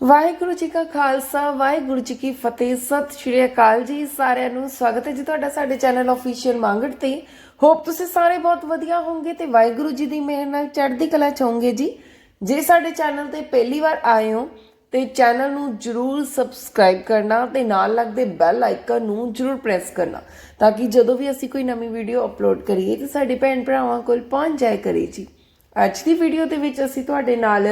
ਵਾਹਿਗੁਰੂ ਜੀ ਕਾ ਖਾਲਸਾ, ਵਾਹਿਗੁਰੂ ਜੀ ਕੀ ਫਤਿਹ। ਸਤਿ ਸ਼੍ਰੀ ਅਕਾਲ ਜੀ, ਸਾਰਿਆਂ ਨੂੰ ਸਵਾਗਤ ਹੈ ਜੀ ਤੁਹਾਡਾ ਸਾਡੇ ਚੈਨਲ ਅਫੀਸ਼ੀਅਲ ਮੰਗੜ ਤੇ। ਹੋਪ ਤੁਸੀਂ ਸਾਰੇ ਬਹੁਤ ਵਧੀਆ ਹੋਵੋਗੇ ਤੇ ਵਾਹਿਗੁਰੂ ਜੀ ਦੀ ਮਿਹਰ ਨਾਲ ਚੜ੍ਹਦੀ ਕਲਾ ਚ ਹੋਵੋਗੇ ਜੀ। ਜੇ ਸਾਡੇ ਚੈਨਲ ਤੇ ਪਹਿਲੀ ਵਾਰ ਆਏ ਹੋ, ਤੇ ਚੈਨਲ ਨੂੰ ਜਰੂਰ ਸਬਸਕ੍ਰਾਈਬ ਕਰਨਾ ਤੇ ਨਾਲ ਲੱਗਦੇ ਬੈਲ ਆਈਕਨ ਨੂੰ ਜਰੂਰ ਪ੍ਰੈਸ ਕਰਨਾ, ਤਾਂ ਕਿ ਜਦੋਂ ਵੀ ਅਸੀਂ ਕੋਈ ਨਵੀਂ ਵੀਡੀਓ ਅਪਲੋਡ ਕਰੀਏ, ਤੇ ਸਾਡੇ ਭੈਣ ਭਰਾਵਾਂ ਕੋਲ ਪਹੁੰਚ ਜਾਏ ਕਰੇ ਜੀ। ਅੱਜ ਦੀ ਵੀਡੀਓ ਦੇ ਵਿੱਚ ਅਸੀਂ ਤੁਹਾਡੇ ਨਾਲ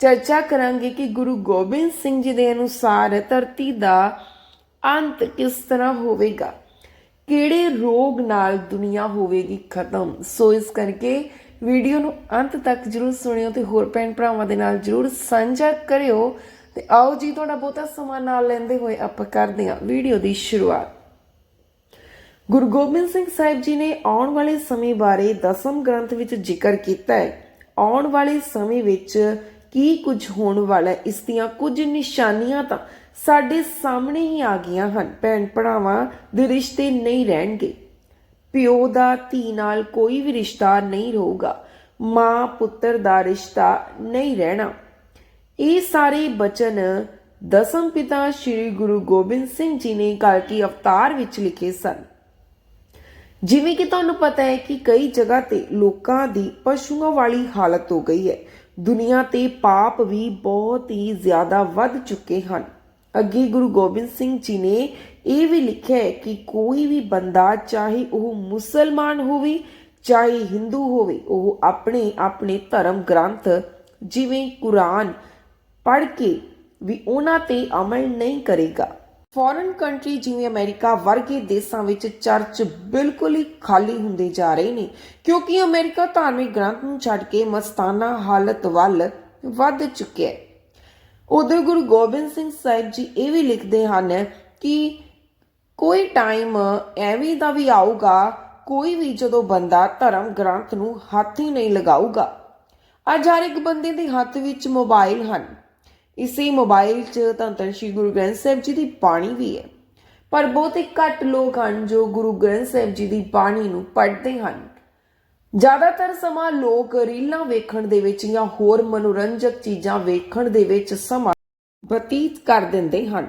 ਚਰਚਾ ਕਰਾਂਗੇ ਕਿ ਗੁਰੂ ਗੋਬਿੰਦ ਸਿੰਘ ਜੀ ਦੇ ਅਨੁਸਾਰ ਧਰਤੀ ਦਾ ਅੰਤ ਕਿਸ ਤਰ੍ਹਾਂ ਹੋਵੇਗਾ? ਕਿਹੜੇ ਰੋਗ ਨਾਲ ਦੁਨੀਆ ਹੋਵੇਗੀ ਖਤਮ? ਸੋ ਇਸ ਕਰਕੇ ਵੀਡੀਓ ਨੂੰ ਅੰਤ ਤੱਕ ਜਰੂਰ ਸੁਣਿਓ ਤੇ ਹੋਰ ਭੈਣ ਭਰਾਵਾਂ ਦੇ ਨਾਲ ਜਰੂਰ ਸਾਂਝਾ ਕਰਿਓ। ਤੇ ਆਓ ਜੀ, ਤੁਹਾਡਾ ਬਹੁਤਾ ਸਮਾਂ ਨਾਲ ਲੈਂਦੇ ਹੋਏ ਆਪਾਂ ਕਰਦੇ ਹਾਂ ਵੀਡੀਓ ਦੀ ਸ਼ੁਰੂਆਤ। ਗੁਰੂ ਗੋਬਿੰਦ ਸਿੰਘ ਸਾਹਿਬ ਜੀ ਨੇ ਆਉਣ ਵਾਲੇ ਸਮੇਂ ਬਾਰੇ ਦਸਮ ਗ੍ਰੰਥ ਵਿੱਚ ਜ਼ਿਕਰ ਕੀਤਾ ਹੈ। ਆਉਣ ਵਾਲੇ ਸਮੇਂ ਵਿੱਚ ਕੀ ਕੁਝ ਹੋਣ ਵਾਲਾ ਇਸ ਦੀਆਂ ਕੁਝ ਨਿਸ਼ਾਨੀਆਂ ਤਾਂ ਸਾਡੇ ਸਾਹਮਣੇ ਹੀ ਆ ਗਈਆਂ ਹਨ। ਭੈਣ ਭਰਾਵਾਂ ਦੇ ਰਿਸ਼ਤੇ ਨਹੀਂ ਰਹਿਣਗੇ। ਪਿਓ ਦਾ, ਧੀ ਨਾਲ ਕੋਈ ਵੀ ਰਿਸ਼ਤਾ ਨਹੀਂ ਰਹੂਗਾ। ਮਾਂ, ਪੁੱਤਰ ਦਾ ਰਿਸ਼ਤਾ ਨਹੀਂ ਰਹਿਣਾ। ਇਹ ਸਾਰੇ ਬਚਨ ਦਸਮ ਪਿਤਾ ਸ੍ਰੀ ਗੁਰੂ ਗੋਬਿੰਦ ਸਿੰਘ ਜੀ ਨੇ ਕਲਕੀ ਅਵਤਾਰ ਵਿੱਚ ਲਿਖੇ ਸਨ। ਜਿਵੇਂ ਕਿ ਤੁਹਾਨੂੰ ਪਤਾ ਹੈ ਕਿ ਕਈ ਜਗ੍ਹਾ ਤੇ ਲੋਕਾਂ ਦੀ ਪਸ਼ੂਆਂ ਵਾਲੀ ਹਾਲਤ ਹੋ ਗਈ ਹੈ। ਦੁਨੀਆ ਤੇ ਪਾਪ ਵੀ ਬਹੁਤ ਹੀ ਜ਼ਿਆਦਾ ਵੱਧ ਚੁੱਕੇ ਹਨ। ਅੱਗੇ ਗੁਰੂ ਗੋਬਿੰਦ ਸਿੰਘ ਜੀ ਨੇ ਇਹ ਵੀ ਲਿਖਿਆ ਹੈ ਕਿ ਕੋਈ ਵੀ ਬੰਦਾ, ਚਾਹੇ ਉਹ ਮੁਸਲਮਾਨ ਹੋਵੇ, ਚਾਹੇ ਹਿੰਦੂ ਹੋਵੇ, ਉਹ ਆਪਣੇ ਆਪਣੇ ਧਰਮ ਗ੍ਰੰਥ, ਜਿਵੇਂ ਕੁਰਾਨ ਪੜ੍ਹ ਕੇ ਵੀ ਉਹਨਾਂ ਤੇ ਅਮਲ ਨਹੀਂ ਕਰੇਗਾ। ਫੋਰਨ ਕੰਟਰੀ ਜਿਵੇਂ ਅਮਰੀਕਾ ਵਰਗੇ ਦੇਸ਼ਾਂ ਵਿੱਚ ਚਰਚ ਬਿਲਕੁਲ ਹੀ ਖਾਲੀ ਹੁੰਦੇ ਜਾ ਰਹੇ ਨੇ, ਕਿਉਂਕਿ ਅਮਰੀਕਾ ਧਾਰਮਿਕ ਗ੍ਰੰਥ ਨੂੰ ਛੱਡ ਕੇ ਮਸਤਾਨਾ ਹਾਲਤ ਵੱਲ ਵੱਧ ਚੁੱਕਿਆ ਹੈ। ਉਦੋਂ ਗੁਰੂ ਗੋਬਿੰਦ ਸਿੰਘ ਸਾਹਿਬ ਜੀ ਇਹ ਵੀ ਲਿਖਦੇ ਹਨ ਕਿ ਕੋਈ ਟਾਈਮ ਐਵੇਂ ਦਾ ਵੀ ਆਊਗਾ, ਕੋਈ ਵੀ ਜਦੋਂ ਬੰਦਾ ਧਰਮ ਗ੍ਰੰਥ ਨੂੰ ਹੱਥ ਹੀ ਨਹੀਂ ਲਗਾਊਗਾ। ਅੱਜ ਹਰ ਇੱਕ ਬੰਦੇ ਦੇ ਹੱਥ ਵਿੱਚ ਮੋਬਾਈਲ ਹਨ। ਇਸੇ ਮੋਬਾਈਲ 'ਚ ਤਾਂ ਧੰਨ ਸ਼੍ਰੀ ਗੁਰੂ ਗ੍ਰੰਥ ਸਾਹਿਬ ਜੀ ਦੀ ਬਾਣੀ ਵੀ ਹੈ। ਪਰ ਬਹੁਤੇ ਘੱਟ ਲੋਕ ਹਨ ਜੋ ਗੁਰੂ ਗ੍ਰੰਥ ਸਾਹਿਬ ਜੀ ਦੀ ਬਾਣੀ ਨੂੰ ਪੜ੍ਹਦੇ ਹਨ। ਜ਼ਿਆਦਾਤਰ ਸਮਾਂ ਲੋਕ ਰੀਲਾਂ ਵੇਖਣ ਦੇ ਵਿੱਚ ਜਾਂ ਹੋਰ ਮਨੋਰੰਜਕ ਚੀਜ਼ਾਂ ਵੇਖਣ ਦੇ ਵਿੱਚ ਸਮਾਂ ਬਤੀਤ ਕਰ ਦਿੰਦੇ ਹਨ।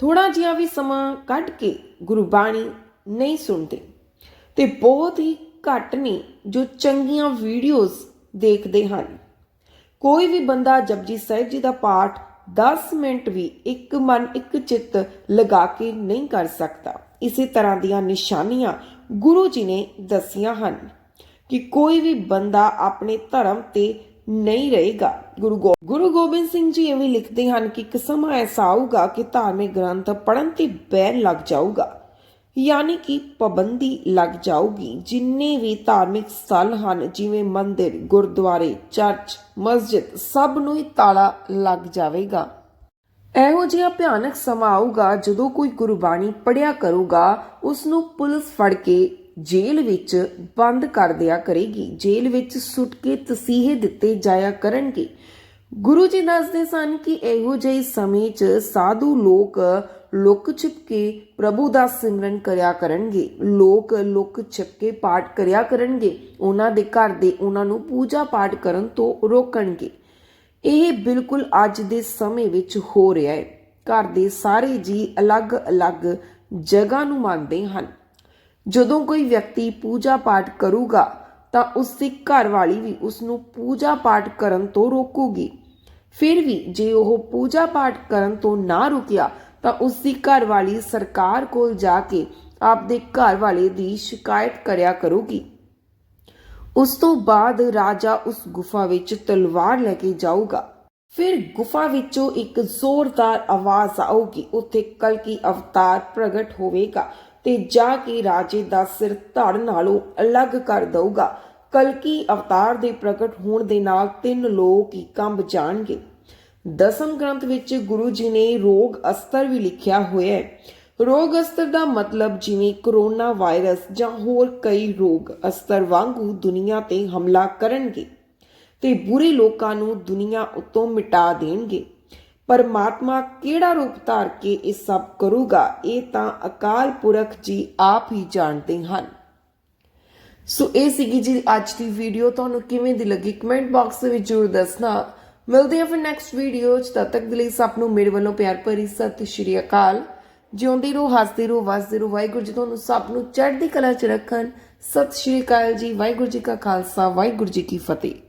ਥੋੜਾ ਜਿਹਾ ਵੀ ਸਮਾਂ ਕੱਢ ਕੇ ਗੁਰਬਾਣੀ ਨਹੀਂ ਸੁਣਦੇ। ਤੇ ਬਹੁਤ ਹੀ ਘੱਟ ਨੇ ਜੋ ਚੰਗੀਆਂ ਵੀਡੀਓਜ਼ ਦੇਖਦੇ ਹਨ। ਕੋਈ ਵੀ ਬੰਦਾ ਜਪਜੀ ਸਾਹਿਬ ਜੀ ਦਾ ਪਾਠ 10 ਮਿੰਟ ਵੀ ਇੱਕ ਮਨ, ਇੱਕ ਚਿੱਤ ਲਗਾ ਕੇ ਨਹੀਂ ਕਰ ਸਕਦਾ। ਇਸੇ ਤਰ੍ਹਾਂ ਦੀਆਂ ਨਿਸ਼ਾਨੀਆਂ ਗੁਰੂ ਜੀ ਨੇ ਦੱਸੀਆਂ ਹਨ ਕਿ ਕੋਈ ਵੀ ਬੰਦਾ ਆਪਣੇ ਧਰਮ ਤੇ ਨਹੀਂ ਰਹੇਗਾ। ਗੁਰੂ ਗੋ ਗੁਰੂ ਗੋਬਿੰਦ ਸਿੰਘ ਜੀ ਇਹ ਵੀ ਲਿਖਦੇ ਹਨ ਕਿ ਇੱਕ ਸਮਾਂ ਐਸਾ ਆਊਗਾ ਕਿ ਧਾਰਮਿਕ ਗ੍ਰੰਥ ਪੜਨ ਤੇ ਬੈਨ ਲੱਗ ਜਾਊਗਾ। ਯਾਨੀ ਕਿ ਪਾਬੰਦੀ ਲੱਗ ਜਾਊਗੀ। ਜਿੰਨੇ ਵੀ ਧਾਰਮਿਕ ਸਥਲ ਹਨ, ਜਿਵੇਂ ਮੰਦਿਰ, ਗੁਰਦੁਆਰੇ, ਚਰਚ, ਮਸਜਿਦ, ਸਭ ਨੂੰ ਹੀ ਤਾਲਾ ਲੱਗ ਜਾਵੇਗਾ। ਇਹੋ ਜਿਹਾ ਭਿਆਨਕ ਸਮਾਂ ਆਊਗਾ, ਜਦੋਂ ਕੋਈ ਗੁਰਬਾਣੀ ਪੜਿਆ ਕਰੂਗਾ ਉਸ ਨੂੰ ਪੁਲਿਸ ਫੜ ਕੇ ਜੇਲ੍ਹ ਵਿੱਚ ਬੰਦ ਕਰ ਦਿਆ ਕਰੇਗੀ। ਜੇਲ੍ਹ ਵਿੱਚ ਸੁੱਟ ਕੇ ਤਸੀਹੇ ਦਿੱਤੇ ਜਾਇਆ ਕਰਨਗੇ। ਗੁਰੂ ਜੀ ਦੱਸਦੇ ਸਨ ਕਿ ਇਹੋ ਜਿਹੇ ਸਮੇਂ 'ਚ ਸਾਧੂ ਲੋਕ ਲੁਕ ਛਿਪ ਪ੍ਰਭੂ ਦਾ ਸਿਮਰਨ ਕਰਿਆ ਕਰਨਗੇ ਲੋਕ ਲੁਕ ਛਿਪ ਕੇ ਪਾਠ ਕਰਿਆ ਕਰਨਗੇ ਉਹਨਾਂ ਦੇ ਘਰ ਦੇ ਉਹਨਾਂ ਨੂੰ ਪੂਜਾ ਪਾਠ ਕਰਨ ਤੋਂ ਰੋਕਣਗੇ ਇਹ ਬਿਲਕੁਲ ਅੱਜ ਦੇ ਸਮੇਂ ਵਿੱਚ ਹੋ ਰਿਹਾ ਹੈ ਘਰ ਦੇ ਸਾਰੇ ਜੀ ਅਲੱਗ-ਅਲੱਗ ਜਗ੍ਹਾ ਨੂੰ ਮੰਨਦੇ ਹਨ ਜਦੋਂ ਕੋਈ ਵਿਅਕਤੀ ਪੂਜਾ ਪਾਠ ਕਰੂਗਾ ਤਾਂ ਉਸ ਦੀ ਘਰ ਵਾਲੀ ਵੀ ਉਸ ਨੂੰ ਪੂਜਾ ਪਾਠ ਕਰਨ ਤੋਂ ਰੋਕੂਗੀ ਫਿਰ ਵੀ ਜੇ ਉਹ ਪੂਜਾ ਪਾਠ ਕਰਨ ਤੋਂ ਨਾ ਰੁਕਿਆ ਤਾਂ ਉਸ ਦੀ ਘਰਵਾਲੀ ਸਰਕਾਰ ਕੋਲ ਜਾ ਕੇ ਆਪਦੇ ਘਰ ਵਾਲੇ ਦੀ ਸ਼ਿਕਾਇਤ ਕਰਿਆ ਕਰੂਗੀ। ਉਸ ਤੋਂ ਬਾਅਦ ਰਾਜਾ ਉਸ ਗੁਫਾ ਵਿੱਚ ਤਲਵਾਰ ਲੈ ਕੇ ਜਾਊਗਾ। ਫਿਰ ਗੁਫਾ ਵਿੱਚੋਂ ਇੱਕ ਜ਼ੋਰਦਾਰ ਆਵਾਜ਼ ਆਊਗੀ, ਉੱਥੇ ਕਲਕੀ ਅਵਤਾਰ ਪ੍ਰਗਟ ਹੋਵੇਗਾ ਤੇ ਜਾ ਕੇ ਰਾਜੇ ਦਾ ਸਿਰ ਧੜ ਨਾਲੋਂ ਅਲੱਗ ਕਰ ਦਊਗਾ। ਕਲਕੀ ਅਵਤਾਰ ਦੇ ਪ੍ਰਗਟ ਹੋਣ ਦੇ ਨਾਲ ਤਿੰਨ ਲੋਕ ਹੀ ਕੰਬ ਜਾਣਗੇ। ਦਸਮ ਗ੍ਰੰਥ ਵਿੱਚ ਗੁਰੂ ਜੀ ਨੇ ਰੋਗ ਅਸਤਰ ਵੀ ਲਿਖਿਆ ਹੋਇਆ ਹੈ। ਰੋਗ ਅਸਤਰ ਦਾ ਮਤਲਬ ਜਿਵੇਂ ਕਰੋਨਾ ਵਾਇਰਸ ਜਾਂ ਹੋਰ ਕਈ ਰੋਗ ਅਸਤਰ ਵਾਂਗੂ ਦੁਨੀਆ ਤੇ ਹਮਲਾ ਕਰਨਗੇ ਤੇ ਬੁਰੇ ਲੋਕਾਂ ਨੂੰ ਦੁਨੀਆ ਉੱਤੋਂ ਮਿਟਾ ਦੇਣਗੇ। ਪਰਮਾਤਮਾ ਕਿਹੜਾ ਰੂਪ ਧਾਰ ਕੇ ਇਹ ਸਭ ਕਰੂਗਾ, ਇਹ ਤਾਂ ਅਕਾਲ ਪੁਰਖ ਜੀ ਆਪ ਹੀ ਜਾਣਦੇ ਹਨ। ਸੋ ਇਹ ਸੀਗੀ ਜੀ ਅੱਜ ਦੀ ਵੀਡੀਓ ਤੁਹਾਨੂੰ ਕਿਵੇਂ ਦੀ ਲੱਗੀ? ਕਮੈਂਟ ਬਾਕਸ ਵਿੱਚ ਜ਼ਰੂਰ ਦੱਸਣਾ। ਮਿਲਦੇ ਹਾਂ ਫਿਰ ਨੈਕਸਟ ਵੀਡੀਓ 'ਚ। ਤਦ ਤੱਕ ਦੇ ਲਈ ਸਭ ਨੂੰ ਮੇਰੇ ਵੱਲੋਂ ਪਿਆਰ ਭਰੀ ਸਤਿ ਸ਼੍ਰੀ ਅਕਾਲ। ਜਿਉਂਦੇ ਰਹੋ, ਹੱਸਦੇ ਰਹੋ, ਵਸਦੀ ਰਹੋ। ਵਾਹਿਗੁਰੂ ਜੀ ਤੁਹਾਨੂੰ ਸਭ ਨੂੰ ਚੜ੍ਹਦੀ ਕਲਾ 'ਚ ਰੱਖਣ। ਸਤਿ ਸ਼੍ਰੀ ਅਕਾਲ ਜੀ। ਵਾਹਿਗੁਰੂ ਜੀ ਕਾ ਖਾਲਸਾ। ਵਾਹਿਗੁਰੂ ਜੀ ਕੀ ਫਤਿਹ।